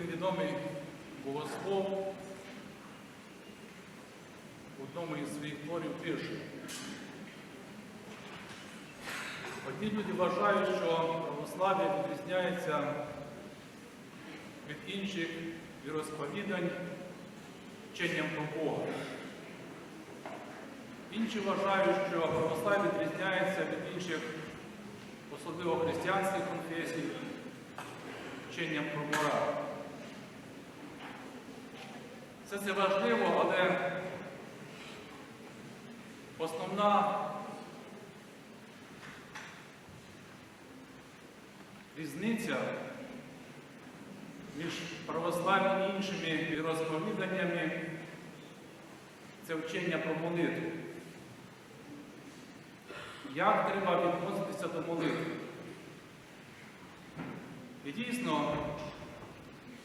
Всім відомий богослов в одному із своїх творів пише. Одні люди вважають, що православ'я відрізняється від інших віросповідань вченням про Бога. Інші вважають, що православ'я відрізняється від інших, особливо християнських конфесій, вченням про мораль. Все це важливо, але основна різниця між православ'ям і іншими віросповіданнями це вчення про молитву. Як треба відноситися до молитви? І дійсно,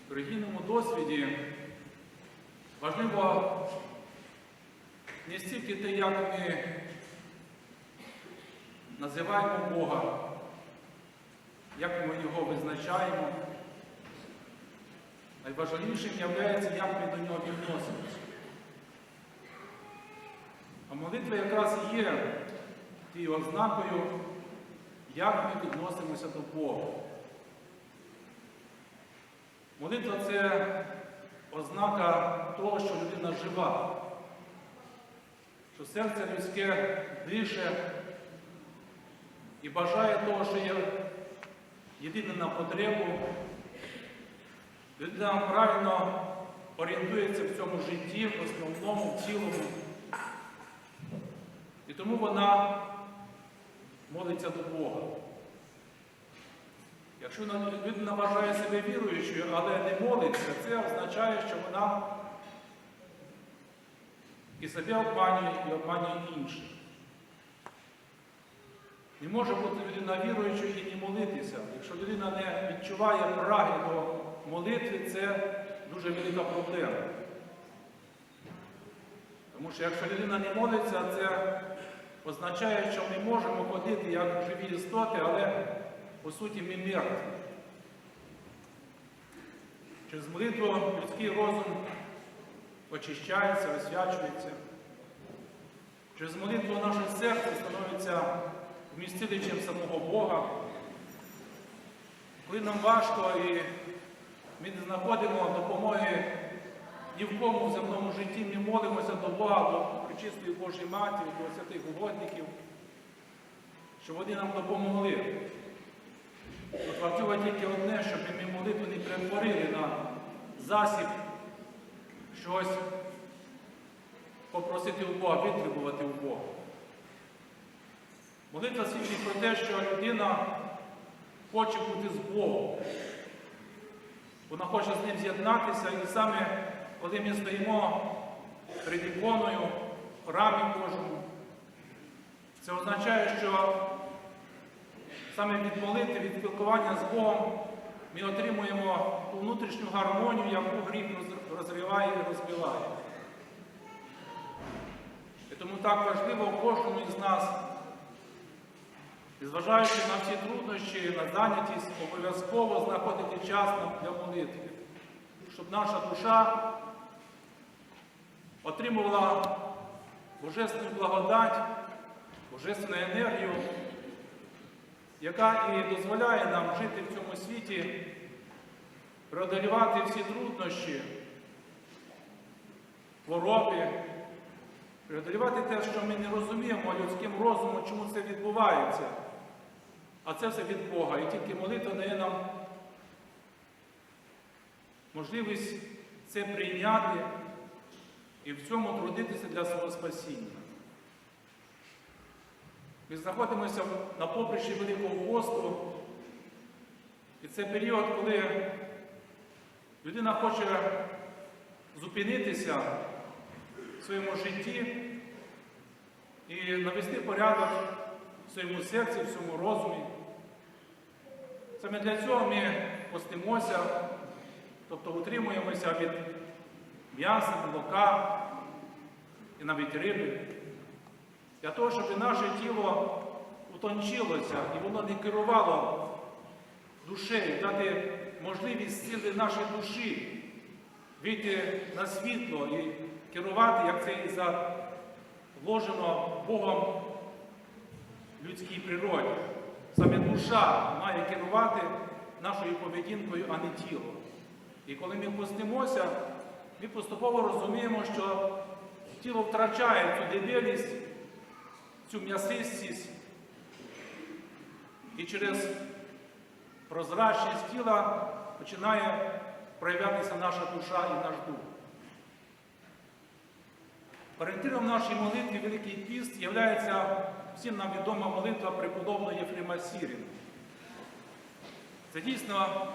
в релігійному досвіді важливо не стільки те, як ми називаємо Бога, як ми його визначаємо. Найважливішим є, як ми до нього відносимося. А молитва якраз є тією ознакою, як ми відносимося до Бога. Молитва це ознака того, що людина жива, що серце людське дише і бажає того, що є єдине на потребу. Людина правильно орієнтується в цьому житті, в основному, в цілому. І тому вона молиться до Бога. Якщо людина вважає себе віруючою, але не молиться, це означає, що вона і себе обманює, і обманює інших. Не може бути людина віруючою і не молитися. Якщо людина не відчуває праги до молитви, це дуже велика проблема. Тому що якщо людина не молиться, це означає, що ми можемо ходити як живі істоти, але по суті ми мертві. Через молитву людський розум очищається, освячується. Через молитву наше серце становиться вмістилищем самого Бога. Коли нам важко і ми не знаходимо допомоги ні в кому в земному житті, ми молимося до Бога, до Пречистої Божої Матері, до святих угодників, щоб вони нам допомогли. От тільки одне, щоб ми молитву не перетворили на засіб щось попросити у Бога, витребувати у Бога. Молитва свідчить про те, що людина хоче бути з Богом. Вона хоче з ним з'єднатися, і саме коли ми стоїмо перед іконою храмі Божому, це означає, що саме від молитви, від спілкування з Богом ми отримуємо ту внутрішню гармонію, яку гріх розриває і розбиває. І тому так важливо кожному із нас, незважаючи на всі труднощі, на зайнятість, обов'язково знаходити час для молитви, щоб наша душа отримувала божественну благодать, божественну енергію, яка і дозволяє нам жити в цьому світі, преодолівати всі труднощі, хвороби, преодолівати те, що ми не розуміємо людським розумом, чому це відбувається. А це все від Бога. І тільки молитва дає нам можливість це прийняти і в цьому трудитися для свого спасіння. Ми знаходимося на поприщі Великого посту, і це період, коли людина хоче зупинитися в своєму житті і навести порядок в своєму серці, в своєму розумі. Саме для цього ми постимося, тобто утримуємося від м'яса, молока і навіть риби. Для того, щоб наше тіло утончилося і воно не керувало душею, дати можливість сили нашої душі вийти на світло і керувати, як це і заложено Богом в людській природі. Саме душа має керувати нашою поведінкою, а не тіло. І коли ми постимося, ми поступово розуміємо, що тіло втрачає цю дебелість, цю м'ясистість, і через прозрачність тіла починає проявлятися наша душа і наш дух. Орієнтиром нашої молитви Великий Піст є всім нам відома молитва преподобного Єфрема Сіріна. Це дійсно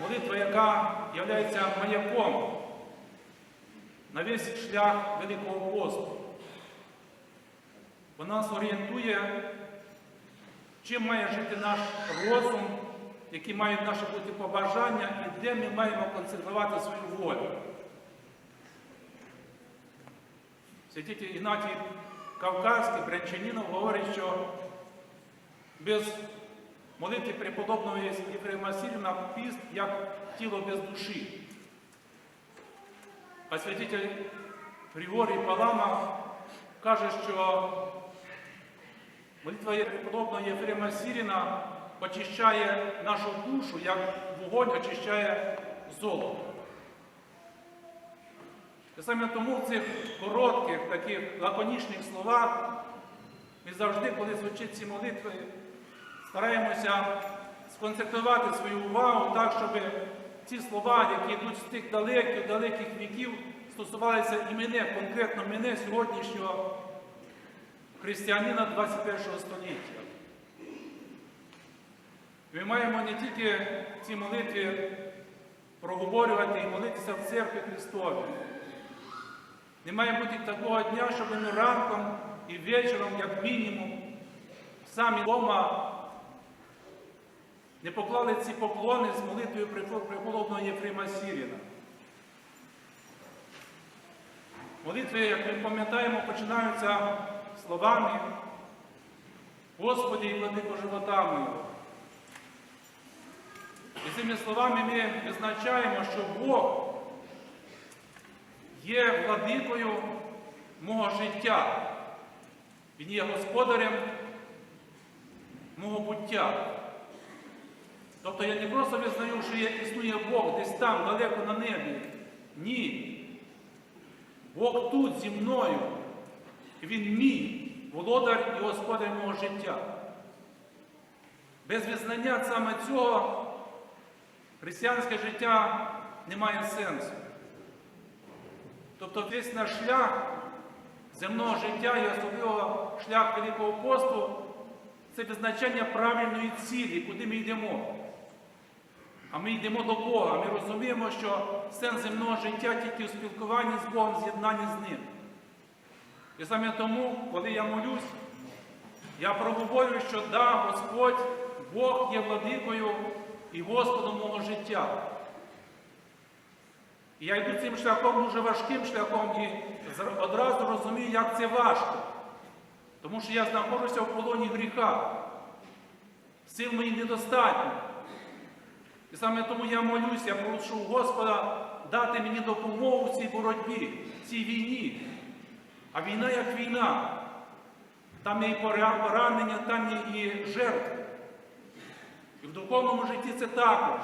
молитва, яка є маяком на весь шлях Великого посту. Вона нас орієнтує, чим має жити наш розум, які мають наші бути побажання і де ми маємо концентрувати свою волю. Святитель Ігнатій Кавказький, Брянчанінов говорить, що без молитви преподобного Єфрема Сіріна піст як тіло без душі. А святитель Григорій Палама каже, що молитва преподобного Єфрема Сіріна очищає нашу душу, як вогонь очищає золото. І саме тому в цих коротких, таких лаконічних словах ми завжди, коли звучить ці молитви, стараємося сконцентрувати свою увагу так, щоб ці слова, які йдуть з тих далеких, далеких віків, стосувалися і мене, конкретно мене сьогоднішнього християнина 21 століття. Ми маємо не тільки ці молитви проговорювати і молитися в церкві Христові. Не має бути такого дня, щоб ми ранком і вечором, як мінімум, самі вдома не поклали ці поклони з молитвою преподобного Єфрима Сіріна. Молитви, як ми пам'ятаємо, починаються словами Господи і владико живота. І цими словами ми визначаємо, що Бог є владикою мого життя. Він є господарем мого буття. Тобто я не просто визнаю, що є, існує Бог десь там, далеко на небі. Ні. Бог тут зі мною. Він мій володар і господар мого життя. Без визнання саме цього християнське життя не має сенсу. Тобто весь наш шлях земного життя і особливо шлях Великого посту це визначення правильної цілі, куди ми йдемо. А ми йдемо до Бога. Ми розуміємо, що сенс земного життя тільки у спілкуванні з Богом, з'єднанні з Ним. І саме тому, коли я молюсь, я проговорюю, що да, Господь, Бог є владикою і Господом мого життя. І я йду цим шляхом дуже важким шляхом і одразу розумію, як це важко. Тому що я знаходжуся в полоні гріха. Сил моїх недостатньо. І саме тому я молюся, я прошу Господа дати мені допомогу в цій боротьбі, в цій війні. А війна як війна. Там є і поранення, там є і жертви. І в духовному житті це також.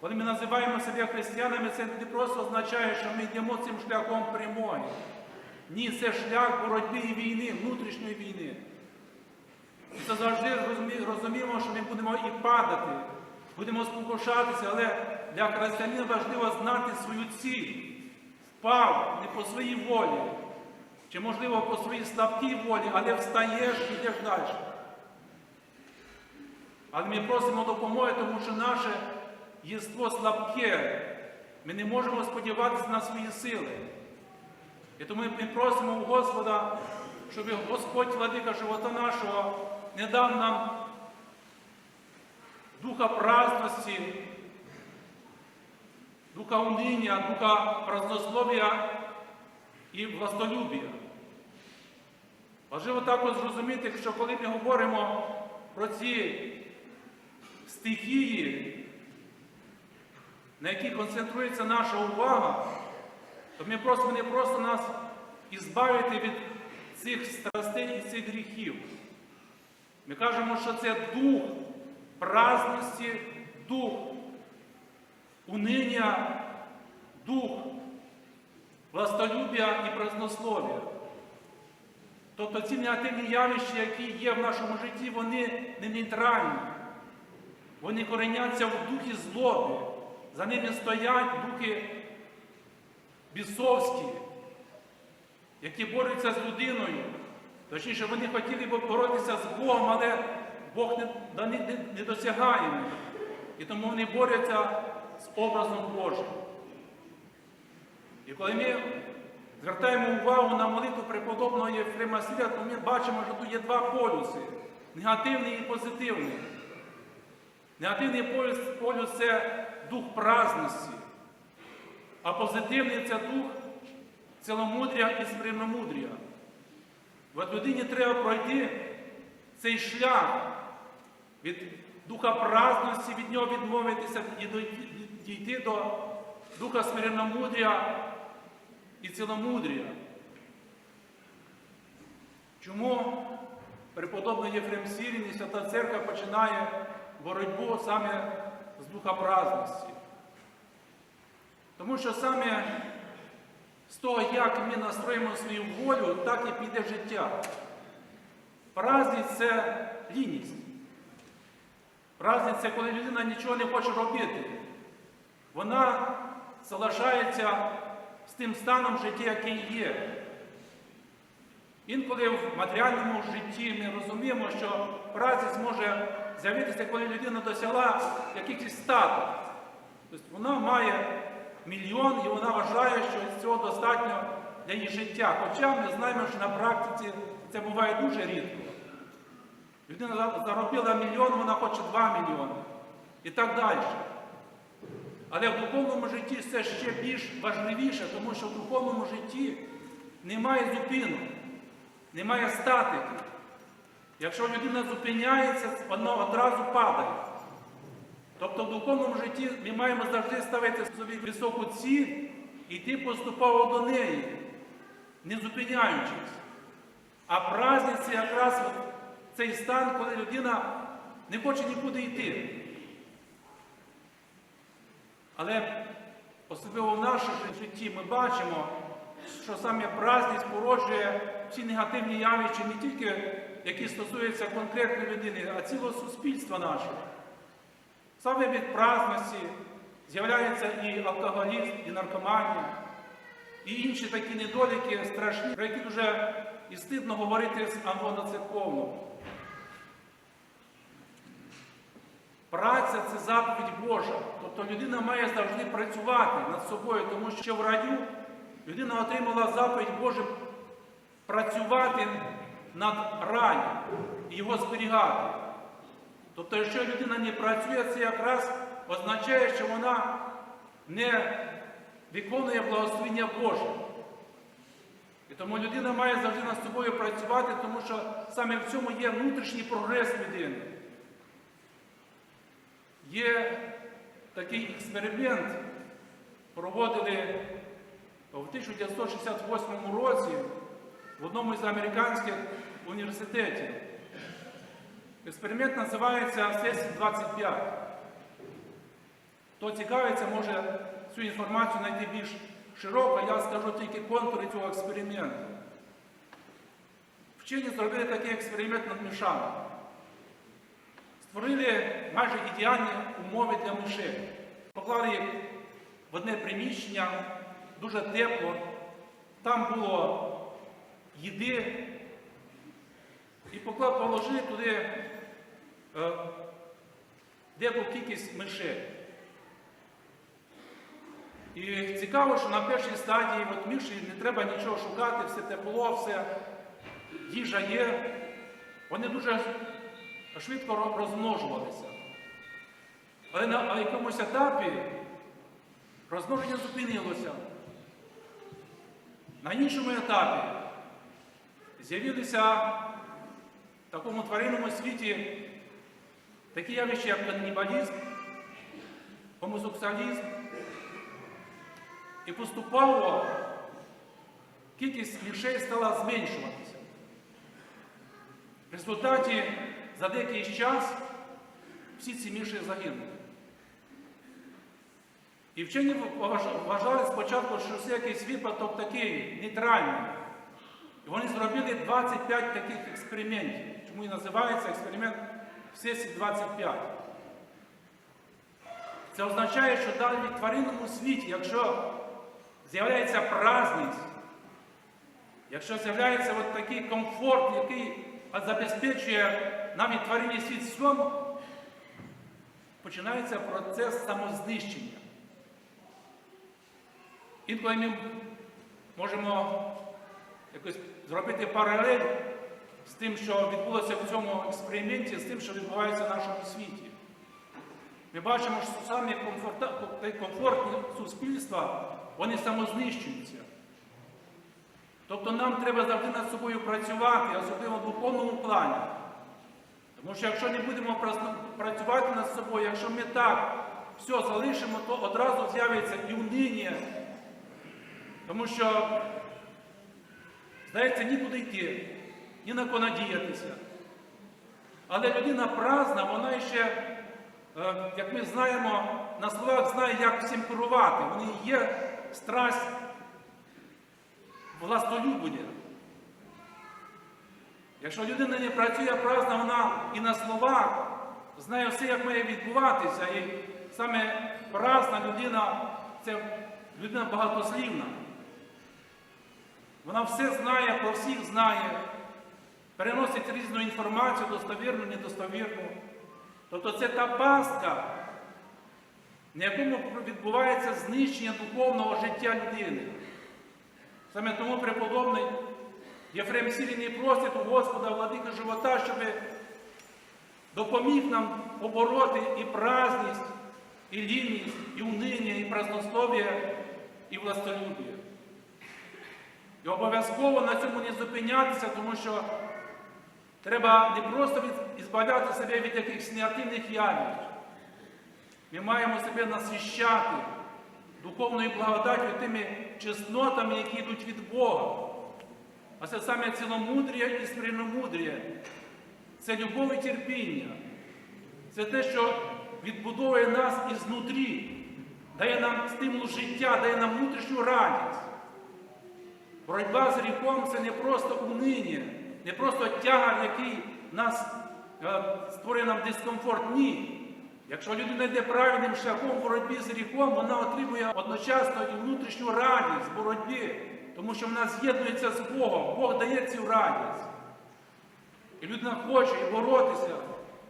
Коли ми називаємо себе християнами, це не просто означає, що ми йдемо цим шляхом прямої. Ні, це шлях боротьби і війни, внутрішньої війни. І це завжди розуміємо, що ми будемо і падати, будемо спокушатися, але для християнина важливо знати свою ціль. Впав не по своїй волі, чи, можливо, по своїй слабкій волі, але встаєш і йдеш далі. Але ми просимо допомоги, тому що наше єство слабке. Ми не можемо сподіватися на свої сили. І тому ми просимо у Господа, щоб Господь, владика живота нашого, не дав нам духа праздності, духа униння, духа празднослов'я і властолюбія. Важливо також зрозуміти, що коли ми говоримо про ці стихії, на якій концентрується наша увага, то ми просимо не просто нас ізбавити від цих страстей і цих гріхів. Ми кажемо, що це дух праздності, дух униня, дух властолюбія і празднослов'я. Тобто ці негативні явища, які є в нашому житті, вони не нейтральні. Вони кореняться в духі злоби. За ними стоять духи бісовські, які борються з людиною. Точніше, вони хотіли б боротися з Богом, але Бог не, не, не, не досягає їх. І тому вони борються з образом Божим. І коли ми звертаємо увагу на молитву преподобного Єфрема Сирія, то ми бачимо, що тут є два полюси негативний і позитивний. Негативний полюс, полюс це дух праздності, а позитивний це дух ціломудря і спрямномудря. От людині треба пройти цей шлях від духа праздності, від нього відмовитися і дійти до духа смиренномудря і ціломудря. Чому преподобний Єфрем Сірін Свята Церква починає боротьбу саме з духа праздності? Тому що саме з того, як ми настроїмо свою волю, так і піде життя. Праздність це лінність. Праздність це коли людина нічого не хоче робити. Вона залишається з тим станом життя, який є. Інколи в матеріальному житті ми розуміємо, що праздність може з'явитися, коли людина досягла якихось статок. Тобто вона має мільйон і вона вважає, що цього достатньо для її життя. Хоча ми знаємо, що на практиці це буває дуже рідко. Людина заробила мільйон, вона хоче 2 мільйони. І так далі. Але в духовному житті це ще більш важливіше, тому що в духовному житті немає зупинок, немає статики. Якщо людина зупиняється, вона одразу падає. Тобто в духовному житті ми маємо завжди ставити собі високу ціль і йти поступово до неї, не зупиняючись. А праздник якраз цей стан, коли людина не хоче нікуди йти. Але особливо в нашому житті ми бачимо, що саме праздність породжує всі негативні явища не тільки які стосуються конкретної людини, а цілого суспільства нашого. Саме від праздності з'являється і алкоголізм, і наркоманія, і інші такі недоліки страшні, про які дуже і стидно говорити з церковному. Праця це заповідь Божа. Тобто людина має завжди працювати над собою, тому що в раю людина отримала заповідь Божу працювати над раєм і його зберігати. Тобто, якщо людина не працює, це якраз означає, що вона не виконує благословення Боже. І тому людина має завжди над собою працювати, тому що саме в цьому є внутрішній прогрес людини. Є такий експеримент, проводили в 1968 році в одному із американських університетів. Експеримент називається Сесія 25. Хто цікавиться, може цю інформацію знайти більш широко, я скажу тільки контури цього експерименту. Вчені зробили такий експеримент над мишами. Створили майже ідеальні умови для мишей. Поклали їх в одне приміщення, дуже тепло. Там було їди. І положили туди е, деяку кількість мишей. І цікаво, що на першій стадії от миші не треба нічого шукати, все тепло, все, їжа є. Вони дуже швидко розмножувалися. Але на якомусь етапі розмноження зупинилося. На іншому етапі з'явилися в такому тваринному світі такі явища, як канібалізм, гомосексуалізм. І поступово кількість мішей стала зменшуватися. В результаті за деякий час всі ці міші загинули. І вчені вважали спочатку, що це якийсь випадок такий нейтральний. Вони зробили 25 таких експериментів. Чому і називається експеримент всесі 25. Це означає, що навіть в тваринному світі, якщо з'являється праздність, якщо з'являється от такий комфорт, який забезпечує навіть тваринний світ всьому, починається процес самознищення. Інколи ми можемо якось зробити паралель з тим, що відбулося в цьому експерименті, з тим, що відбувається в нашому світі. Ми бачимо, що самі комфортні суспільства, вони самознищуються. Тобто нам треба завжди над собою працювати, особливо в духовному плані. Тому що якщо не будемо працювати над собою, якщо ми так все залишимо, то одразу з'явиться і униння. Тому що, здається, нікуди йти, ні на кого надіятися. Але людина праздна, вона ще, е, як ми знаємо, на словах знає, як всім керувати. В неї є страсть властолюблення. Якщо людина не працює праздно, вона і на словах знає все, як має відбуватися. І саме праздна людина це людина багатослівна. Вона все знає, про всіх знає, переносить різну інформацію, достовірну, недостовірну. Тобто це та пастка, на якому відбувається знищення духовного життя людини. Саме тому преподобний Єфрем Сіріний просить у Господа владика живота, щоб допоміг нам побороти і праздність, і лінність, і униння, і празднослов'я, і властолюб'я. І обов'язково на цьому не зупинятися, тому що треба не просто від, ізбавляти себе від якихось негативних явищ. Ми маємо себе насищати духовною благодаттю тими чеснотами, які йдуть від Бога. А це саме ціломудрія і смиренномудрія. Це любов і терпіння. Це те, що відбудовує нас ізнутрі, дає нам стимул життя, дає нам внутрішню радість. Боротьба з гріхом це не просто униння, не просто тягар, який нас е, створює нам дискомфорт. Ні. Якщо людина йде правильним шляхом боротьбі з гріхом, вона отримує одночасно і внутрішню радість боротьбі, тому що вона з'єднується з Богом. Бог дає цю радість. І людина хоче і боротися,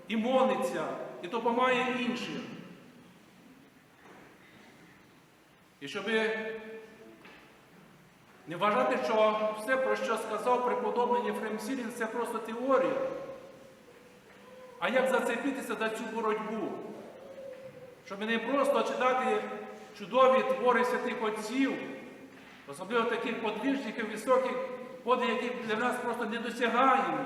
і молиться, і допомагає іншим. І щоб не вважати, що все, про що сказав преподобний Єфрем Сірін, це просто теорія. А як зацепитися за цю боротьбу? Щоб не просто читати чудові твори святих отців, особливо таких подвижників високих, подвиг, які для нас просто недосягаємі.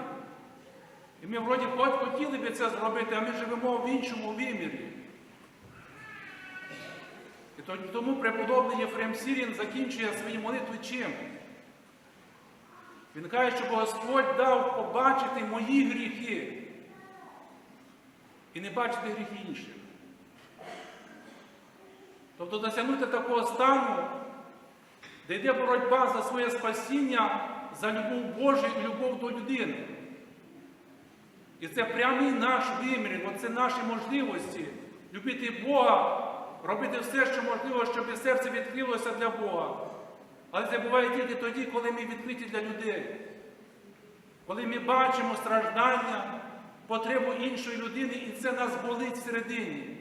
І ми вроді хотіли би це зробити, а ми живемо в іншому вимірі. І тому преподобний Єфрем Сірін закінчує свої молитви чим? Він каже, що Господь дав побачити мої гріхи і не бачити гріхи інших. Тобто досягнути такого стану, де йде боротьба за своє спасіння, за любов Божу і любов до людини. І це прямий наш вимір, це наші можливості любити Бога, робити все, що можливо, щоб серце відкрилося для Бога. Але це буває тільки тоді, коли ми відкриті для людей. Коли ми бачимо страждання, потребу іншої людини, і це нас болить всередині.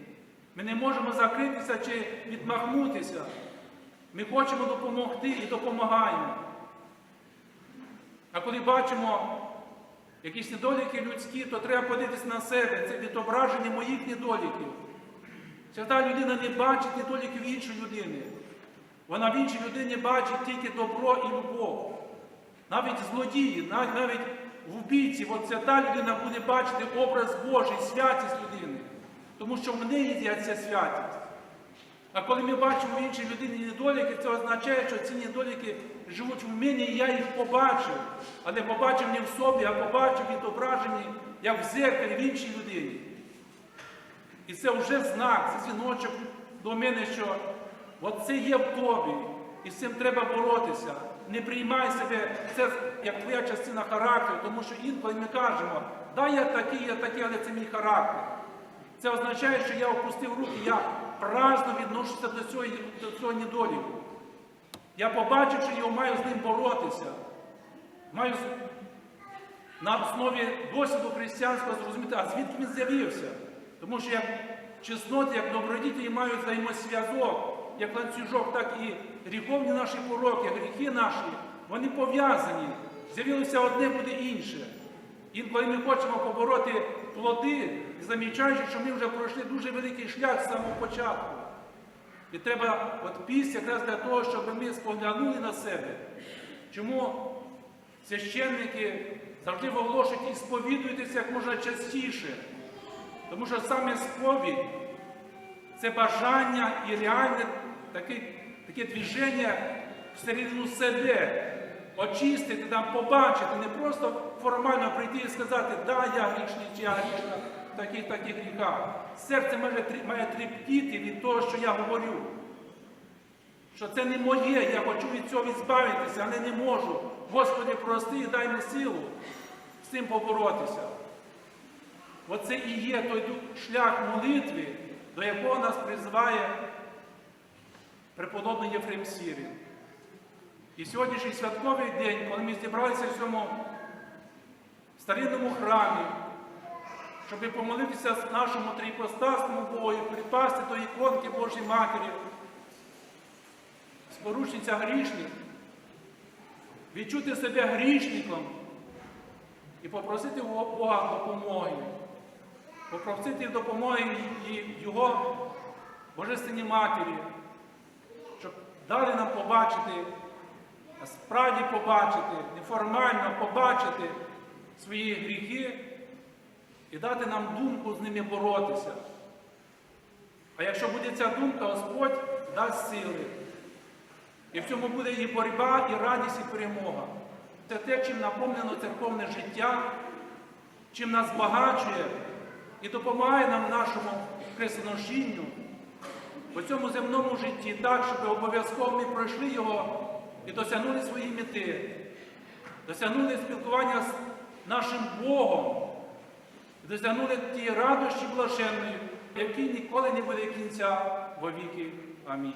Ми не можемо закритися чи відмахнутися. Ми хочемо допомогти і допомагаємо. А коли бачимо якісь недоліки людські, то треба подивитися на себе. Це відображення моїх недоліків. Свята людина не бачить недоліків іншої людини. Вона в іншій людині бачить тільки добро і любов. Навіть злодії, навіть в бійці, от ця та людина буде бачити образ Божий, святість людини. Тому що в неї є ця святість. А коли ми бачимо в іншій людині недоліки, це означає, що ці недоліки живуть в мені, і я їх побачив. А не побачив не в собі, а побачив відображені, як в зеркалі в іншій людині. І це вже знак, це дзвіночок до мене, що от це є в тобі, і з цим треба боротися. Не приймай себе, це як твоя частина характеру, тому що інколи ми кажемо, да, я такий, я такий, але це мій характер. Це означає, що я опустив руки, я праздно відношуся до цього, до цього недоліку. Я побачив, що я маю з ним боротися. Маю на основі досвіду християнського зрозуміти, а звідки він з'явився. Тому що як чесноти, як добродітелі мають взаємосв'язок, як ланцюжок, так і гріховні наші пороки, гріхи наші, вони пов'язані. З'явилося одне, буде інше. Інколи ми хочемо побороти плоди, замічаючи, що ми вже пройшли дуже великий шлях з самого початку. І треба от піст якраз для того, щоб ми споглянули на себе. Чому священники завжди оголошують і сповідуйтеся як можна частіше. Тому що саме сповідь це бажання і реальне таке, таке движення всередину себе, очистити, там, побачити, не просто формально прийти і сказати, да, я грішний, чи я грішна в таких таких гріхах. Серце має, має тріптіти від того, що я говорю. Що це не моє, я хочу від цього відзбавитися, але не можу. Господи, прости і дай мені силу з цим поборотися. Оце і є той шлях молитви, до якого нас призиває преподобний Єфрем Сірін. І сьогоднішній святковий день, коли ми зібралися в цьому старинному храмі, щоб помолитися нашому трипостасному Богу, припасти до іконки Божої Матері, споручниця грішних, відчути себе грішником і попросити Бога допомоги. Попросити допомоги Його Божественній Матері, щоб дали нам побачити, справді побачити, неформально побачити свої гріхи і дати нам думку з ними боротися. А якщо буде ця думка, Господь дасть сили. І в цьому буде і боротьба, і радість, і перемога. Це те, чим наповнено церковне життя, чим нас багачує і допомагає нам нашому хрестоношінню, по цьому земному житті так, щоб обов'язково ми пройшли його і досягнули свої мети, досягнули спілкування з нашим Богом, досягнули ті радощі блаженної, якій ніколи не буде кінця во віки. Амінь.